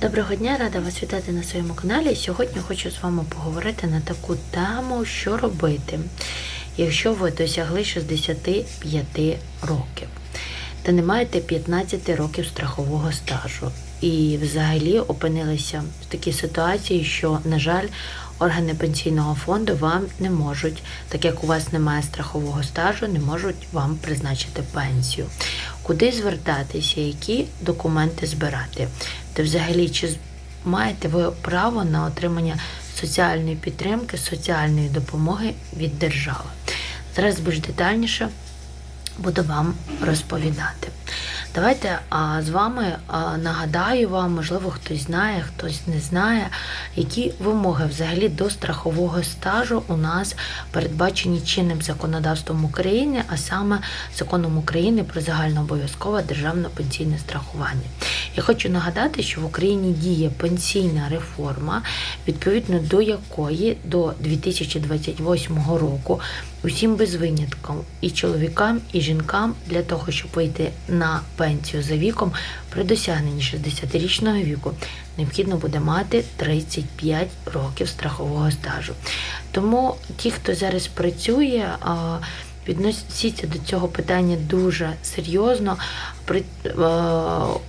Доброго дня, рада вас вітати на своєму каналі. Сьогодні хочу з вами поговорити на таку тему, що робити, якщо ви досягли 65 років та не маєте 15 років страхового стажу. І взагалі опинилися в такій ситуації, що, на жаль, органи пенсійного фонду вам не можуть, так як у вас немає страхового стажу, не можуть вам призначити пенсію. Куди звертатися, які документи збирати? Та взагалі, чи маєте ви право на отримання соціальної підтримки, соціальної допомоги від держави? Зараз більш детальніше буду вам розповідати. Давайте а, з вами а, нагадаю вам, можливо, хтось знає, хтось не знає, які вимоги взагалі до страхового стажу у нас передбачені чинним законодавством України, а саме законом України про загальнообов'язкове державне пенсійне страхування. Я хочу нагадати, що в Україні діє пенсійна реформа, відповідно до якої до 2028 року усім без винятків і чоловікам, і жінкам для того, щоб вийти на пенсію за віком при досягненні 60-річного віку, необхідно буде мати 35 років страхового стажу. Тому ті, хто зараз працює, Відносіться до цього питання дуже серйозно. Е,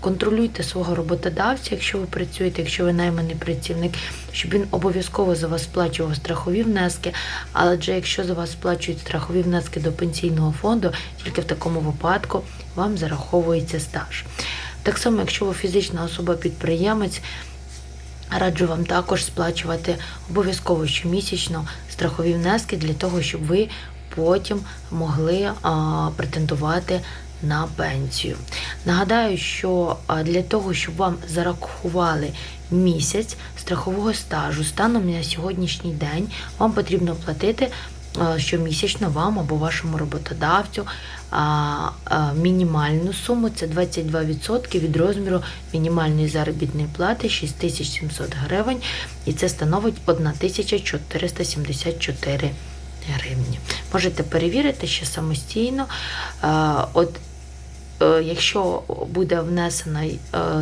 контролюйте свого роботодавця, якщо ви працюєте, якщо ви найманий працівник, щоб він обов'язково за вас сплачував страхові внески. Адже якщо за вас сплачують страхові внески до пенсійного фонду, тільки в такому випадку вам зараховується стаж. Так само, якщо ви фізична особа-підприємець, Раджу вам також сплачувати обов'язково щомісячно страхові внески для того, щоб ви потім могли претендувати на пенсію. Нагадаю, що для того, щоб вам зарахували місяць страхового стажу станом на сьогоднішній день, вам потрібно платити щомісячно вам або вашому роботодавцю мінімальну суму це 22% від розміру мінімальної заробітної плати 6700 гривень, і це становить 1474 гривні. Можете перевірити ще самостійно. От е, Якщо буде внесено е,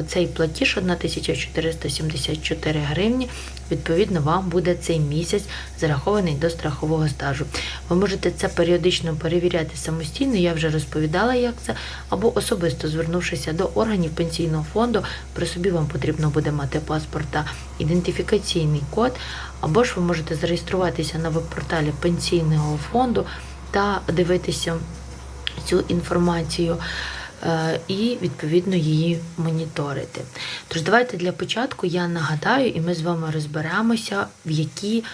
цей платіж 1474 гривні, відповідно вам буде цей місяць зарахований до страхового стажу. Ви можете це періодично перевіряти самостійно, я вже розповідала, як це, або особисто звернувшися до органів пенсійного фонду, при собі вам потрібно буде мати паспорт та ідентифікаційний код, або ж ви можете зареєструватися на веб-порталі пенсійного фонду та дивитися цю інформацію е, і відповідно її моніторити. Тож давайте для початку я нагадаю, і ми з вами розберемося, в які,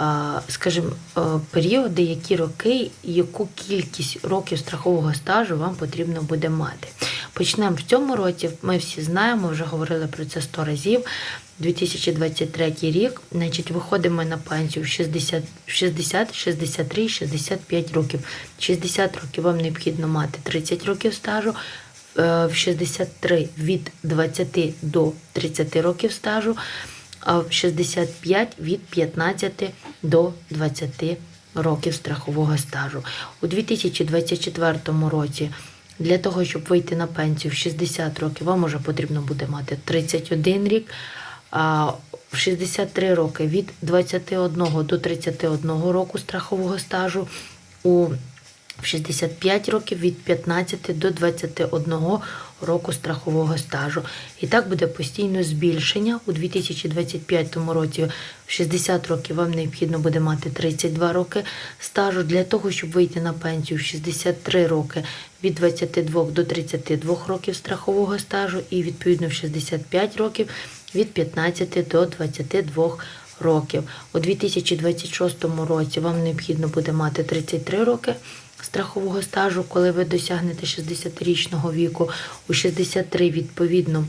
е, скажімо, е, періоди, які роки, яку кількість років страхового стажу вам потрібно буде мати. Почнемо в цьому році. Ми всі знаємо, вже говорили про це 100 разів. 2023 рік, значить, виходимо на пенсію в 60, 60, 63, 65 років. 60 років вам необхідно мати 30 років стажу, е, в 63 від 20 до 30 років стажу, а в 65 від 15 до 20 років страхового стажу. У 2024 році для того, щоб вийти на пенсію в 60 років, вам уже потрібно буде мати 31 рік. В 63 роки від 21 до 31 року страхового стажу, у в 65 років від 15 до 21 року страхового стажу. І так буде постійно збільшення. У 2025 році в 60 років вам необхідно буде мати 32 роки стажу. Для того, щоб вийти на пенсію в 63 роки від 22 до 32 років страхового стажу, і відповідно в 65 років від 15 до 22 років. У 2026 році вам необхідно буде мати 33 роки страхового стажу, коли ви досягнете 60-річного віку. У 63 відповідно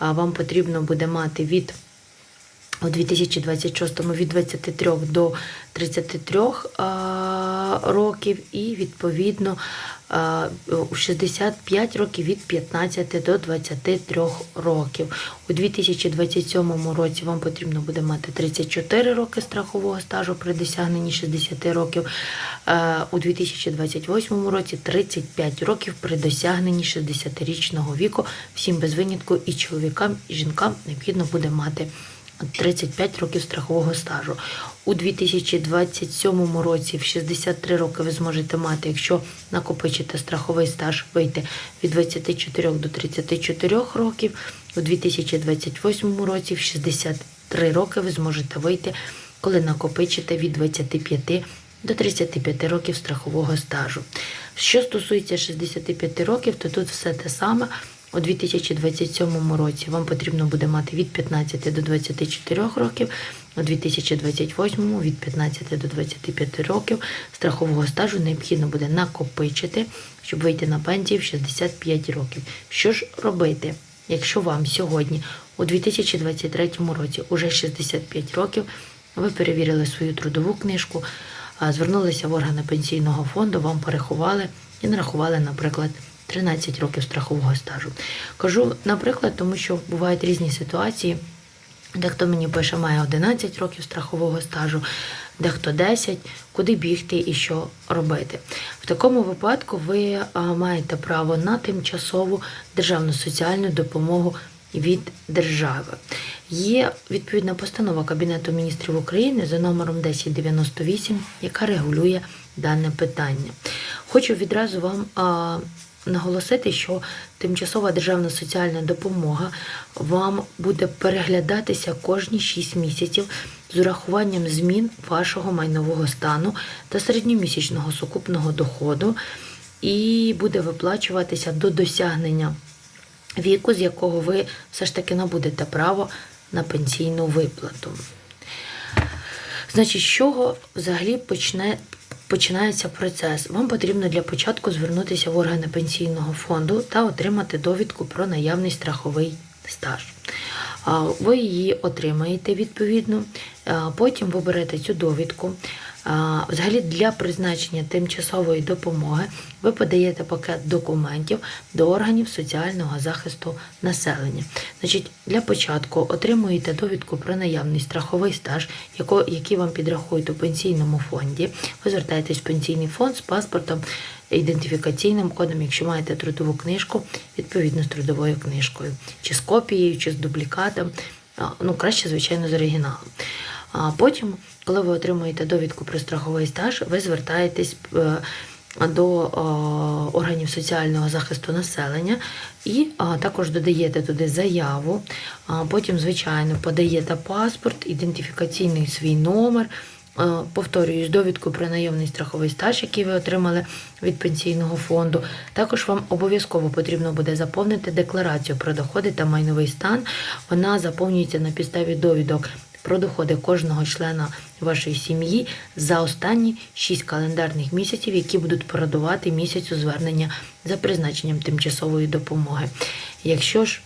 вам потрібно буде мати від у 2026 від 23 до 33 а, років і відповідно е, у 65 років від 15 до 23 років. У 2027 році вам потрібно буде мати 34 роки страхового стажу при досягненні 60 років. Е, У 2028 році 35 років при досягненні 60-річного віку. Всім без винятку і чоловікам, і жінкам необхідно буде мати 35 років страхового стажу. У 2027 році в 63 роки ви зможете мати, якщо накопичите страховий стаж, вийти від 24 до 34 років. У 2028 році в 63 роки ви зможете вийти, коли накопичите від 25 до 35 років страхового стажу. Що стосується 65 років, то тут все те саме. У 2027 році. Вам потрібно буде мати від 15 до 24 років, у 2028 від 15 до 25 років. Страхового стажу необхідно буде накопичити, щоб вийти на пенсію в 65 років. Що ж робити, якщо вам сьогодні, у 2023 році, уже 65 років, ви перевірили свою трудову книжку, звернулися в органи пенсійного фонду, вам порахували і нарахували, наприклад, 13 років страхового стажу. Кажу, наприклад, тому що бувають різні ситуації. Дехто мені пише, має 11 років страхового стажу, дехто 10, куди бігти і що робити. В такому випадку ви маєте право на тимчасову державну соціальну допомогу від держави. Є відповідна постанова Кабінету міністрів України за номером 1098, яка регулює дане питання. Хочу відразу вам а, наголосити, що тимчасова державна соціальна допомога вам буде переглядатися кожні 6 місяців з урахуванням змін вашого майнового стану та середньомісячного сукупного доходу, і буде виплачуватися до досягнення віку, з якого ви все ж таки набудете право на пенсійну виплату. Значить, з чого взагалі почне, починається процес? Вам потрібно для початку звернутися в органи пенсійного фонду та отримати довідку про наявний страховий стаж. Ви її отримаєте відповідно, потім ви берете цю довідку. Взагалі для призначення тимчасової допомоги ви подаєте пакет документів до органів соціального захисту населення. Значить, для початку отримуєте довідку про наявний страховий стаж, який вам підрахують у пенсійному фонді. Ви звертаєтесь в пенсійний фонд з паспортом, ідентифікаційним кодом, якщо маєте трудову книжку, відповідно з трудовою книжкою, чи з копією, чи з дублікатом. Ну, краще, звичайно, з оригіналом. Потім, коли ви отримуєте довідку про страховий стаж, ви звертаєтесь е, до е, органів соціального захисту населення і а, також додаєте туди заяву. Потім, звичайно, подаєте паспорт, ідентифікаційний свій номер. Е, Повторююсь, довідку про найомний страховий стаж, який ви отримали від пенсійного фонду. Також вам обов'язково потрібно буде заповнити декларацію про доходи та майновий стан. Вона заповнюється на підставі довідок про доходи кожного члена вашої сім'ї за останні 6 календарних місяців, які будуть передувати місяцю звернення за призначенням тимчасової допомоги. Якщо ж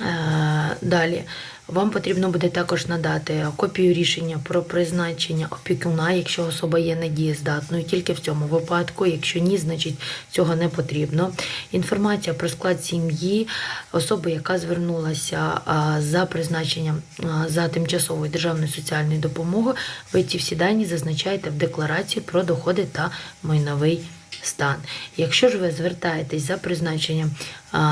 Е, Далі вам потрібно буде також надати копію рішення про призначення опікуна, якщо особа є недієздатною, тільки в цьому випадку. Якщо ні, значить цього не потрібно. Інформація про склад сім'ї, особи, яка звернулася за призначенням за тимчасовою державною соціальною допомогою, ви ці всі дані зазначаєте в декларації про доходи та майновий стан. Якщо ж ви звертаєтесь за призначенням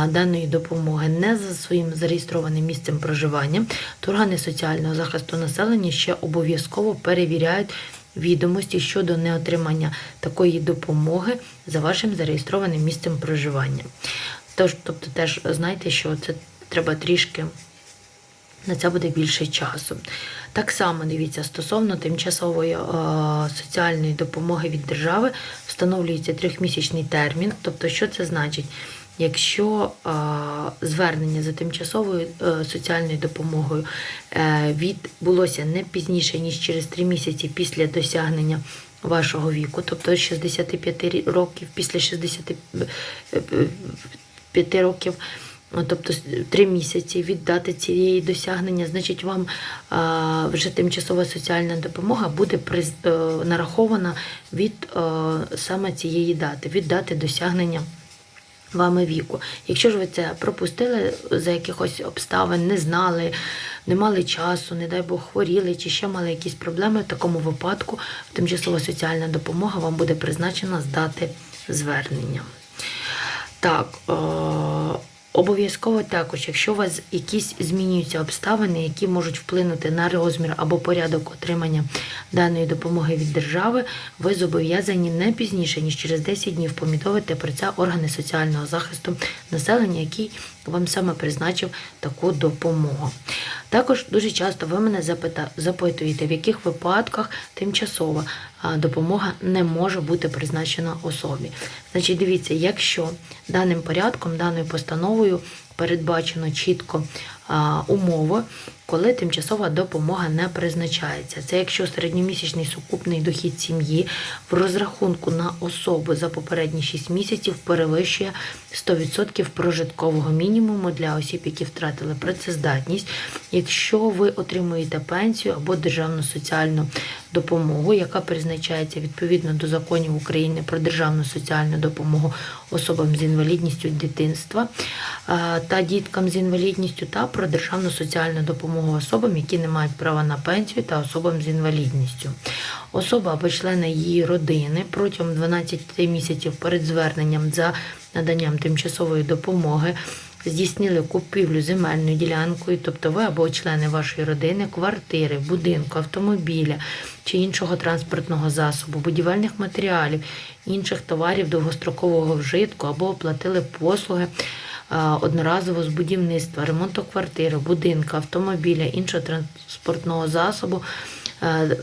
даної допомоги не за своїм зареєстрованим місцем проживання, то органи соціального захисту населення ще обов'язково перевіряють відомості щодо неотримання такої допомоги за вашим зареєстрованим місцем проживання. Тож, тобто, теж знайте, що це треба трішки на це буде більше часу. Так само дивіться, стосовно тимчасової е, соціальної допомоги від держави встановлюється трьохмісячний термін. Тобто, що це значить? Якщо е, звернення за тимчасовою е, соціальною допомогою відбулося не пізніше, ніж через три місяці після досягнення вашого віку, тобто 65 років, після 65 років тобто три місяці від дати цієї досягнення, значить вам вже тимчасова соціальна допомога буде е, нарахована від е, саме цієї дати, від дати досягнення вами віку. Якщо ж ви це пропустили за якихось обставин, не знали, не мали часу, не дай Бог хворіли чи ще мали якісь проблеми, в такому випадку тимчасова соціальна допомога вам буде призначена з дати звернення. Так, е- обов'язково також, якщо у вас якісь змінюються обставини, які можуть вплинути на розмір або порядок отримання даної допомоги від держави, ви зобов'язані не пізніше, ніж через 10 днів помітовити про це органи соціального захисту населення, який вам саме призначив таку допомогу. Також дуже часто ви мене запитуєте, в яких випадках тимчасова допомога не може бути призначена особі. Значить, дивіться, якщо даним порядком, даною постановою передбачено чітко умови, коли тимчасова допомога не призначається. Це якщо середньомісячний сукупний дохід сім'ї в розрахунку на особу за попередні 6 місяців перевищує 100% прожиткового мінімуму для осіб, які втратили працездатність. Якщо ви отримуєте пенсію або державну соціальну допомогу, яка призначається відповідно до законів України про державну соціальну допомогу особам з інвалідністю дитинства е, та діткам з інвалідністю, та про державну соціальну допомогу особам, які не мають права на пенсію та особам з інвалідністю. Особа або члени її родини протягом 12 місяців перед зверненням за наданням тимчасової допомоги здійснили купівлю земельною ділянкою, тобто ви або члени вашої родини, квартири, будинку, автомобіля чи іншого транспортного засобу, будівельних матеріалів, інших товарів довгострокового вжитку або оплатили послуги одноразово з будівництва, ремонту квартири, будинку, автомобіля, іншого транспортного засобу. е,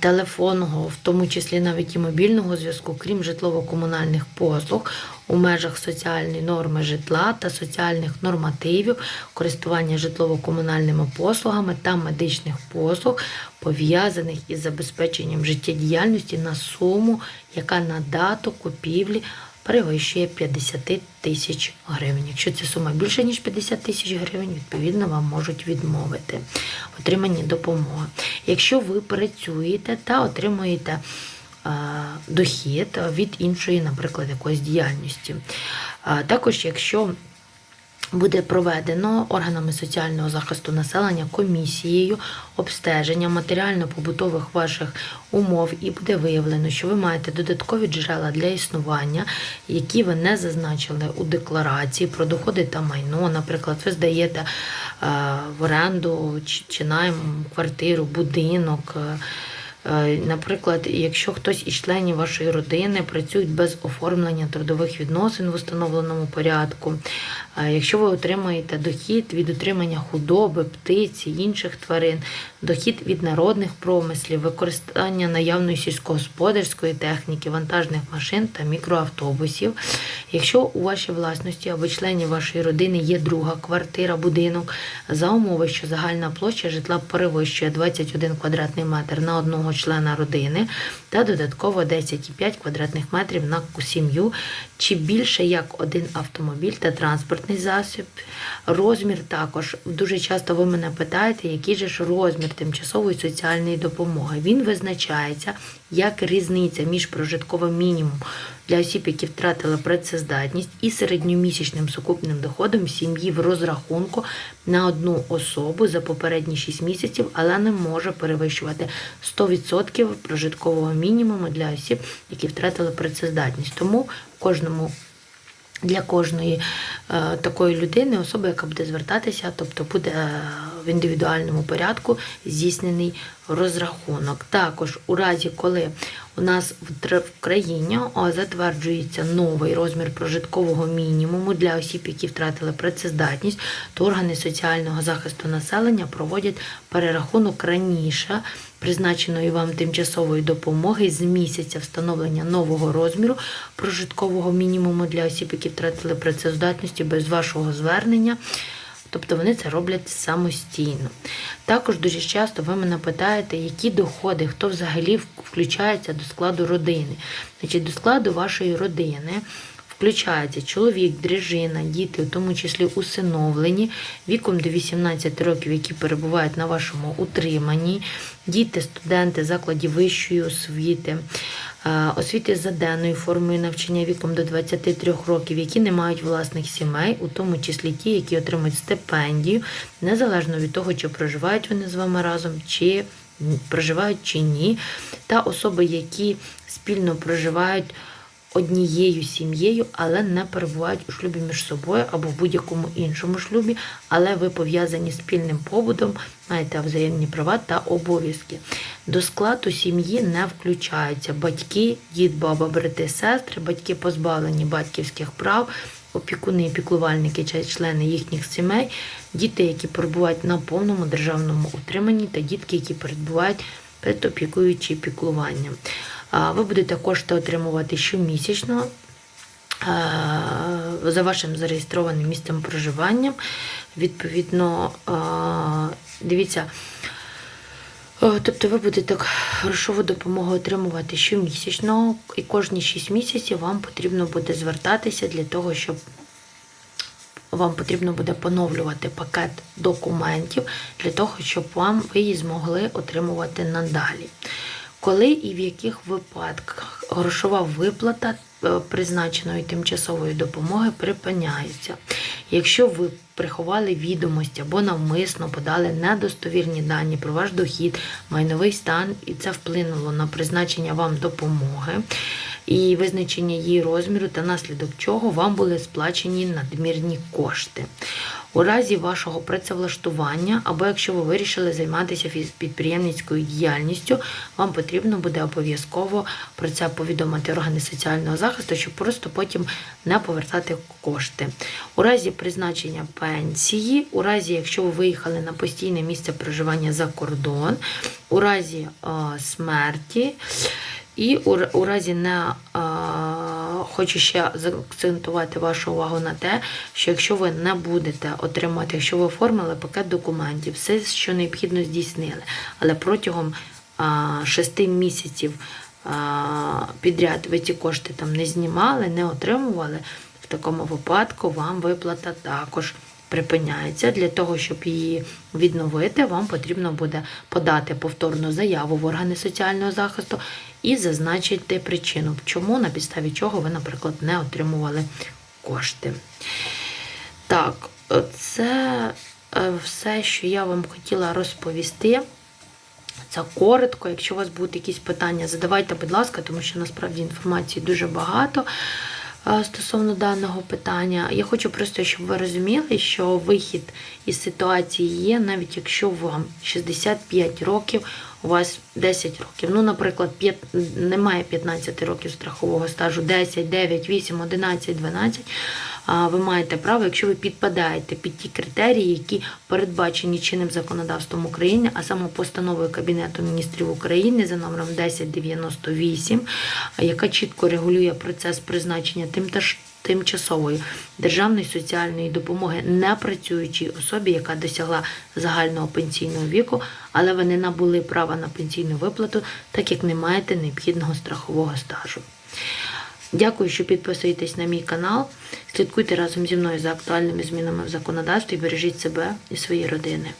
телефонного, в тому числі навіть і мобільного зв'язку, крім житлово-комунальних послуг у межах соціальної норми житла та соціальних нормативів, користування житлово-комунальними послугами та медичних послуг, пов'язаних із забезпеченням життєдіяльності на суму, яка на дату купівлі перевищує 50 тисяч гривень. Якщо ця сума більше ніж 50 тисяч гривень, відповідно вам можуть відмовити в отриманні допомоги. Якщо ви працюєте та отримуєте е, дохід від іншої, наприклад, якоїсь діяльності. Також, якщо буде проведено органами соціального захисту населення комісією обстеження матеріально-побутових ваших умов, і буде виявлено, що ви маєте додаткові джерела для існування, які ви не зазначили у декларації про доходи та майно. Наприклад, ви здаєте е, в оренду чи, найм квартиру, будинок. Е, Наприклад, якщо хтось із членів вашої родини працюють без оформлення трудових відносин в установленому порядку, е, якщо ви отримаєте дохід від утримання худоби, птиці, інших тварин, дохід від народних промислів, використання наявної сільськогосподарської техніки, вантажних машин та мікроавтобусів, якщо у вашій власності або членів вашої родини є друга квартира, будинок, за умови, що загальна площа житла перевищує 21 квадратний метр на одного члена родини та додатково 10,5 квадратних метрів на сім'ю, чи більше як один автомобіль та транспортний засіб. Розмір також дуже часто ви мене питаєте, який же ж розмір тимчасової соціальної допомоги. Він визначається як різниця між прожитковим мінімумом для осіб, які втратили працездатність, і середньомісячним сукупним доходом сім'ї в розрахунку на одну особу за попередні 6 місяців, але не може перевищувати 100% прожиткового мінімуму для осіб, які втратили працездатність. Тому кожному для кожної е, такої людини, особи, яка буде звертатися, тобто буде е, в індивідуальному порядку здійснений розрахунок. Також у разі, коли у нас в країні затверджується новий розмір прожиткового мінімуму для осіб, які втратили працездатність, то органи соціального захисту населення проводять перерахунок раніше призначеної вам тимчасової допомоги з місяця встановлення нового розміру прожиткового мінімуму для осіб, які втратили працездатності без вашого звернення. Тобто вони це роблять самостійно. Також дуже часто ви мене питаєте, які доходи, хто взагалі включається до складу родини. Значить, до складу вашої родини включається чоловік, дружина, діти, у тому числі усиновлені, віком до 18 років, які перебувають на вашому утриманні, діти, студенти закладів вищої освіти, е, освіти за денною формою навчання віком до 23 років, які не мають власних сімей, у тому числі ті, які отримують стипендію, незалежно від того, чи проживають вони з вами разом, чи проживають чи ні, та особи, які спільно проживають однією сім'єю, але не перебувають у шлюбі між собою або в будь-якому іншому шлюбі, але ви пов'язані спільним побутом, маєте взаємні права та обов'язки. До складу сім'ї не включаються батьки, дід, баба, брати, сестри, батьки позбавлені батьківських прав. Опікуни і піклувальники, чи члени їхніх сімей, діти, які перебувають на повному державному утриманні, та дітки, які перебувають під опікою піклуванням. Ви будете кошти отримувати щомісячно за вашим зареєстрованим місцем проживання. Відповідно, дивіться. Е, Тобто ви будете грошову допомогу отримувати щомісячно, і кожні 6 місяців вам потрібно буде звертатися для того, щоб вам потрібно буде поновлювати пакет документів для того, щоб вам ви її змогли отримувати надалі. Коли і в яких випадках грошова виплата е, призначеної тимчасової допомоги припиняється. Якщо ви приховали відомості або навмисно подали недостовірні дані про ваш дохід, майновий стан, і це вплинуло на призначення вам допомоги і визначення її розміру, та наслідок чого вам були сплачені надмірні кошти. У разі вашого працевлаштування, або якщо ви вирішили займатися підприємницькою діяльністю, вам потрібно буде обов'язково про це повідомити органи соціального захисту, щоб просто потім не повертати кошти. У разі призначення пенсії, у разі, якщо ви виїхали на постійне місце проживання за кордон, у разі е, смерті. І у, разі не а, хочу ще заакцентувати вашу увагу на те, що якщо ви не будете отримати, якщо ви оформили пакет документів, все, що необхідно, здійснили, але протягом а, 6 місяців а, підряд ви ці кошти там не знімали, не отримували, в такому випадку вам виплата також припиняється. Для того, щоб її відновити, вам потрібно буде подати повторну заяву в органи соціального захисту і зазначити причину, чому на підставі чого ви, наприклад, не отримували кошти. Так, це е, все, що я вам хотіла розповісти. Це коротко. Якщо у вас будуть якісь питання, задавайте, будь ласка, тому що насправді інформації дуже багато стосовно даного питання. Я хочу просто, щоб ви розуміли, що вихід із ситуації є, навіть якщо вам 65 років, у вас 10 років. Ну, наприклад, 5, немає 15 років страхового стажу, 10, 9, 8, 11, 12. Ви маєте право, якщо ви підпадаєте під ті критерії, які передбачені чинним законодавством України, а саме постановою Кабінету міністрів України за номером 1098, а яка чітко регулює процес призначення тим тимтаж- тимчасової державної соціальної допомоги непрацюючій особі, яка досягла загального пенсійного віку, але ви не набули права на пенсійну виплату, так як не маєте необхідного страхового стажу. Дякую, що підписуєтесь на мій канал. Слідкуйте разом зі мною за актуальними змінами в законодавстві. Бережіть себе і свої родини.